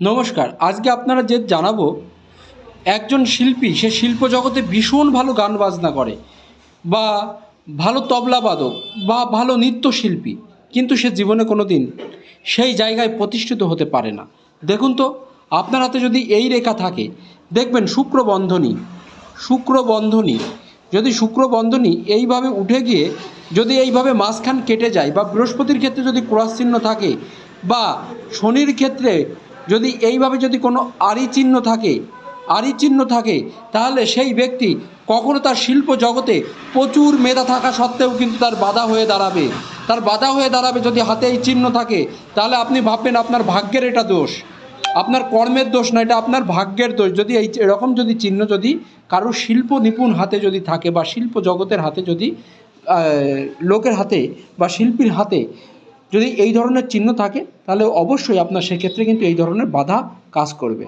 নমস্কার, আজকে আপনারা যে জানাব, একজন শিল্পী, সে শিল্প জগতে ভীষণ ভালো গান বাজনা করে, বা ভালো তবলাবাদক বা ভালো নৃত্যশিল্পী কিন্তু সে জীবনে কোনো দিন সেই জায়গায় প্রতিষ্ঠিত হতে পারে না। দেখুন তো, আপনার হাতে যদি এই রেখা থাকে, দেখবেন শুক্র বন্ধনী শুক্র বন্ধনী যদি শুক্রবন্ধনী এইভাবে উঠে গিয়ে, যদি এইভাবে মাঝখান কেটে যায়, বা বৃহস্পতির ক্ষেত্রে যদি ক্রস চিহ্ন থাকে, বা শনির ক্ষেত্রে যদি এইভাবে যদি কোনো আড়ি চিহ্ন থাকে আড়ি চিহ্ন থাকে, তাহলে সেই ব্যক্তি কখনো তার শিল্প জগতে প্রচুর মেধা থাকা সত্ত্বেও কিন্তু তার বাধা হয়ে দাঁড়াবে। তার বাধা হয়ে দাঁড়াবে যদি হাতে এই চিহ্ন থাকে, তাহলে আপনি ভাববেন আপনার ভাগ্যের এটা দোষ। আপনার কর্মের দোষ না, এটা আপনার ভাগ্যের দোষ। যদি এই এরকম যদি চিহ্ন যদি কারোর শিল্প নিপুণ হাতে যদি থাকে বা শিল্প জগতের হাতে যদি লোকের হাতে বা শিল্পীর হাতে যদি এই ধরনের চিহ্ন থাকে, তাহলে অবশ্যই আপনার সেক্ষেত্রে কিন্তু এই ধরনের বাধা কাজ করবে।